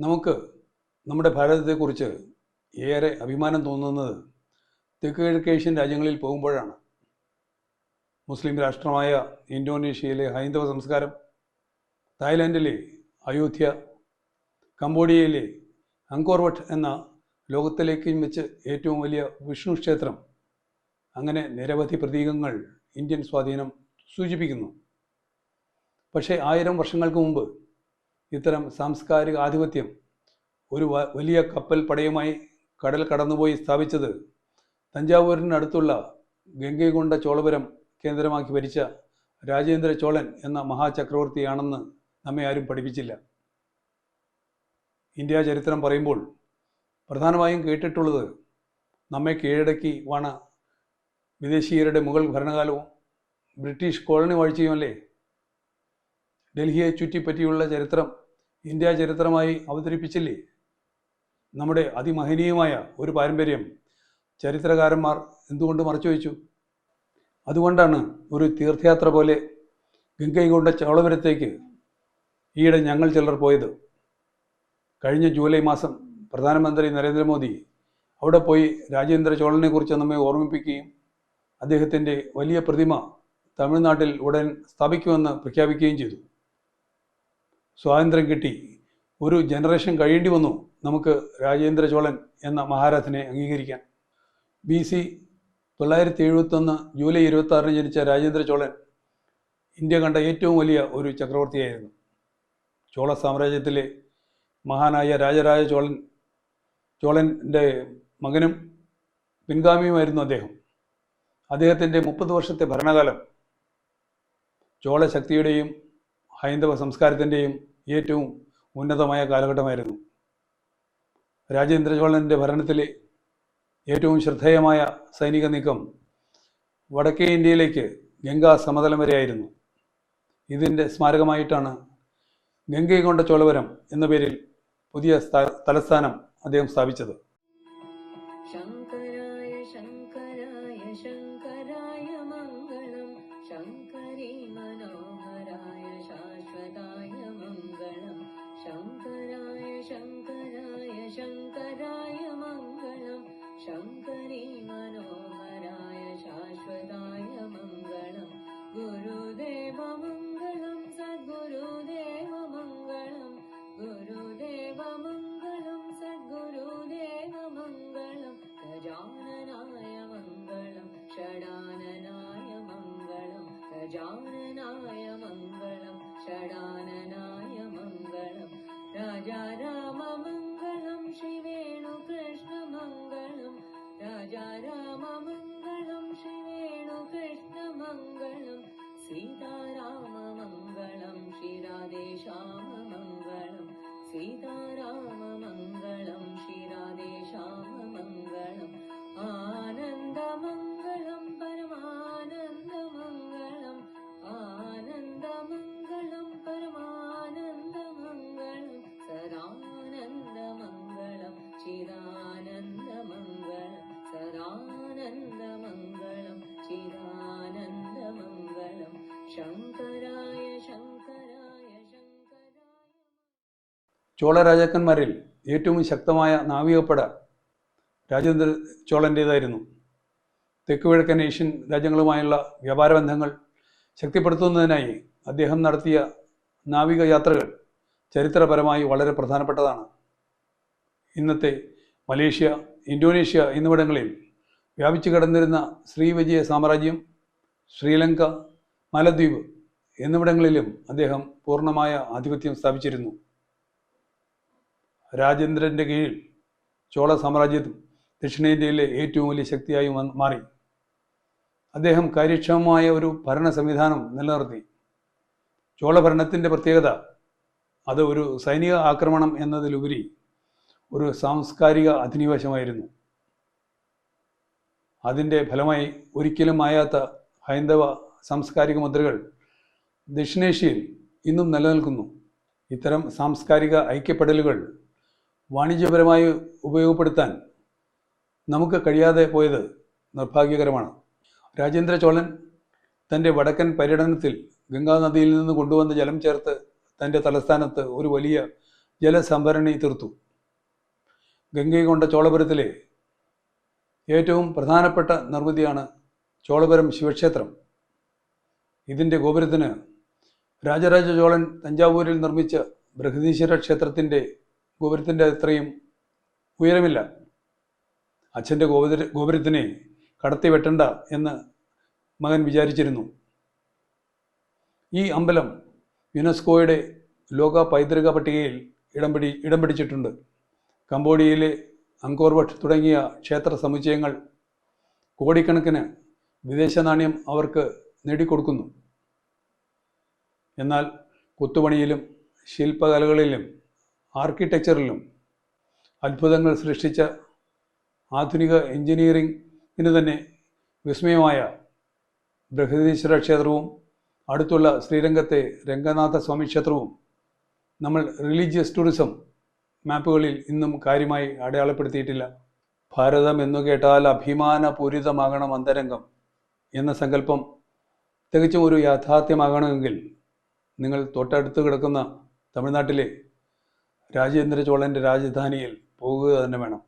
നമുക്ക് നമ്മുടെ ഭാരതത്തെക്കുറിച്ച് ഏറെ അഭിമാനം തോന്നുന്നത് തെക്ക് കിഴക്കേഷ്യൻ രാജ്യങ്ങളിൽ പോകുമ്പോഴാണ്. മുസ്ലിം രാഷ്ട്രമായ ഇന്തോനേഷ്യയിലെ ഹൈന്ദവ സംസ്കാരം തായ്ലാൻഡിലെ അയോധ്യ കംബോഡിയയിലെ അങ്കോർവട്ട് എന്ന ലോകത്തിലേക്കും വെച്ച് ഏറ്റവും വലിയ വിഷ്ണു ക്ഷേത്രം. അങ്ങനെ നിരവധി പ്രതീകങ്ങൾ ഇന്ത്യൻ സ്വാധീനം സൂചിപ്പിക്കുന്നു. പക്ഷേ ആയിരം വർഷങ്ങൾക്ക് മുമ്പ് ഇത്തരം സാംസ്കാരിക ആധിപത്യം ഒരു വലിയ കപ്പൽ പടയുമായി കടൽ കടന്നുപോയി സ്ഥാപിച്ചത് തഞ്ചാവൂരിനടുത്തുള്ള ഗംഗൈകൊണ്ട ചോളപുരം കേന്ദ്രമാക്കി ഭരിച്ച രാജേന്ദ്ര ചോളൻ എന്ന മഹാചക്രവർത്തിയാണെന്ന് നമ്മെ ആരും പഠിപ്പിച്ചില്ല. ഇന്ത്യ ചരിത്രം പറയുമ്പോൾ പ്രധാനമായും കേട്ടിട്ടുള്ളത് നമ്മെ കീഴടക്കി വണ വിദേശീയരുടെ മുഗൾ ഭരണകാലവും ബ്രിട്ടീഷ് കോളനി വാഴ്ചയുമല്ലേ? ഡൽഹിയെ ചുറ്റിപ്പറ്റിയുള്ള ചരിത്രം ഇന്ത്യ ചരിത്രമായി അവതരിപ്പിച്ചില്ലേ? നമ്മുടെ അതിമഹനീയമായ ഒരു പാരമ്പര്യം ചരിത്രകാരന്മാർ എന്തുകൊണ്ട് മറച്ചു മറച്ചുവെച്ചു? അതുകൊണ്ടാണ് ഒരു തീർത്ഥയാത്ര പോലെ ഗംഗൈകൊണ്ട ചോളപുരത്തേക്ക് ഈയിടെ ഞങ്ങൾ ചിലർ പോയത്. കഴിഞ്ഞ ജൂലൈ മാസം പ്രധാനമന്ത്രി നരേന്ദ്രമോദി അവിടെ പോയി രാജേന്ദ്ര ചോളനെ കുറിച്ച് നമ്മെ ഓർമ്മിപ്പിക്കുകയും അദ്ദേഹത്തിന്റെ വലിയ പ്രതിമ തമിഴ്നാട്ടിൽ ഉടൻ സ്ഥാപിക്കുമെന്ന് പ്രഖ്യാപിക്കുകയും ചെയ്തു. സ്വാതന്ത്ര്യം കിട്ടി. ഒരു ജനറേഷൻ കഴിയേണ്ടി വന്നു നമുക്ക് രാജേന്ദ്ര ചോളൻ എന്ന മഹാരാജനെ അംഗീകരിക്കാൻ. ബി സി തൊള്ളായിരത്തി എഴുപത്തൊന്ന് ജൂലൈ ഇരുപത്തി ആറിന് ജനിച്ച രാജേന്ദ്ര ചോളൻ ഇന്ത്യ കണ്ട ഏറ്റവും വലിയ ഒരു ചക്രവർത്തിയായിരുന്നു. ചോള സാമ്രാജ്യത്തിലെ മഹാനായ രാജരാജ ചോളൻ ചോളന്റെ മകനും പിൻഗാമിയുമായിരുന്നു അദ്ദേഹം. അദ്ദേഹത്തിന്റെ മുപ്പത് വർഷത്തെ ഭരണകാലം ചോള ശക്തിയുടെയും ഹൈന്ദവ സംസ്കാരത്തിന്റെയും ഏറ്റവും ഉന്നതമായ കാലഘട്ടമായിരുന്നു. രാജേന്ദ്ര ചോളന്റെ ഭരണത്തിലെ ഏറ്റവും ശ്രദ്ധേയമായ സൈനിക നീക്കം വടക്കേ ഇന്ത്യയിലേക്ക് ഗംഗാ സമതലം വരെയായിരുന്നു ഇതിന്റെ സ്മാരകമായിട്ടാണ് ഗംഗൈകൊണ്ട ചോളവരം എന്ന പേരിൽ പുതിയ തലസ്ഥാനം അദ്ദേഹം സ്ഥാപിച്ചത്. ശങ്കരായ ശങ്കരായ ശങ്കരായ മംഗളം शङ्करी मनोहराय शाश्वताय मङ्गलं शङ्कराय शङ्कराय शङ्कराय मङ्गलं शङ्करी मनोहराय शाश्वताय मङ्गलं गुरुदेवमङ्गलं षडाननाय मङ्गलं राजा ചോള രാജാക്കന്മാരിൽ ഏറ്റവും ശക്തമായ നാവികപ്പട രാജേന്ദ്ര ചോളന്റേതായിരുന്നു തെക്ക് കിഴക്കൻ ഏഷ്യൻ രാജ്യങ്ങളുമായുള്ള വ്യാപാര ബന്ധങ്ങൾ ശക്തിപ്പെടുത്തുന്നതിനായി അദ്ദേഹം നടത്തിയ നാവിക യാത്രകൾ ചരിത്രപരമായി വളരെ പ്രധാനപ്പെട്ടതാണ്. ഇന്നത്തെ മലേഷ്യ ഇന്തോനേഷ്യ എന്നിവിടങ്ങളിൽ വ്യാപിച്ചു കിടന്നിരുന്ന ശ്രീവിജയ സാമ്രാജ്യം ശ്രീലങ്ക മാലദ്വീപ് എന്നിവിടങ്ങളിലും അദ്ദേഹം പൂർണമായ ആധിപത്യം സ്ഥാപിച്ചിരുന്നു. രാജേന്ദ്രന്റെ കീഴിൽ ചോള സാമ്രാജ്യത്തിൽ ദക്ഷിണേന്ത്യയിലെ ഏറ്റവും വലിയ ശക്തിയായി മാറി. അദ്ദേഹം കാര്യക്ഷമമായ ഒരു ഭരണ സംവിധാനം നിലനിർത്തി. ചോള ഭരണത്തിന്റെ പ്രത്യേകത അത് ഒരു സൈനിക ആക്രമണം എന്നതിലുപരി ഒരു സാംസ്കാരിക അധിനിവേശമായിരുന്നു. അതിന്റെ ഫലമായി ഒരിക്കലും മായാത്ത ഹൈന്ദവ സാംസ്കാരിക മുദ്രകൾ ദക്ഷിണേഷ്യയിൽ ഇന്നും നിലനിൽക്കുന്നു. ഇത്തരം സാംസ്കാരിക ഐക്യപ്പെടലുകൾ വാണിജ്യപരമായി ഉപയോഗപ്പെടുത്താൻ നമുക്ക് കഴിയാതെ പോയത് നിർഭാഗ്യകരമാണ്. രാജേന്ദ്ര ചോളൻ തന്റെ വടക്കൻ പര്യടനത്തിൽ ഗംഗാനദിയിൽ നിന്ന് കൊണ്ടുവന്ന ജലം ചേർത്ത് തന്റെ തലസ്ഥാനത്ത് ഒരു വലിയ ജലസംഭരണി തീർത്തു. ഗംഗൈകൊണ്ട ചോളപുരത്തിലെ ഏറ്റവും പ്രധാനപ്പെട്ട നിർമ്മിതിയാണ് ചോളപുരം ശിവക്ഷേത്രം. ഇതിന്റെ ഗോപുരത്തിന് രാജരാജ ചോളൻ തഞ്ചാവൂരിൽ നിർമ്മിച്ച ബൃഹദീശ്വര ക്ഷേത്രത്തിന്റെ ഗോപുരത്തിന്റെ അത്രയും ഉയരമില്ല. അച്ഛന്റെ ഗോപുര ഗോപുരത്തിനെ കടത്തി വെട്ടണ്ട എന്ന് മകൻ വിചാരിച്ചിരുന്നു. ഈ അമ്പലം യുനെസ്കോയുടെ ലോക പൈതൃക പട്ടികയിൽ ഇടം പിടി ഇടം പിടിച്ചിട്ടുണ്ട്. കംബോഡിയയിലെ അങ്കോർവട്ട് തുടങ്ങിയ ക്ഷേത്ര സമുച്ചയങ്ങൾ കോടിക്കണക്കിന് വിദേശ നാണ്യം അവർക്ക് നേടിക്കൊടുക്കുന്നു. എന്നാൽ കൊത്തുപണിയിലും ശില്പകലകളിലും ആർക്കിടെക്ചറിലും അത്ഭുതങ്ങൾ സൃഷ്ടിച്ച ആധുനിക എഞ്ചിനീയറിംഗിന് തന്നെ വിസ്മയമായ ബൃഹദീശ്വര ക്ഷേത്രവും അടുത്തുള്ള ശ്രീരംഗത്തെ രംഗനാഥ സ്വാമി ക്ഷേത്രവും നമ്മൾ റിലീജിയസ് ടൂറിസം മാപ്പുകളിൽ ഇന്നും കാര്യമായി അടയാളപ്പെടുത്തിയിട്ടില്ല. ഭാരതം എന്നു കേട്ടാൽ അഭിമാനപൂരിതമാകണം അന്തരംഗം എന്ന സങ്കല്പം തികച്ചും ഒരു യാഥാർത്ഥ്യമാകണമെങ്കിൽ നിങ്ങൾ തൊട്ടടുത്ത് കിടക്കുന്ന തമിഴ്നാട്ടിലെ രാജേന്ദ്ര ചോളന്റെ രാജധാനിയിൽ പോകുക തന്നെ വേണം.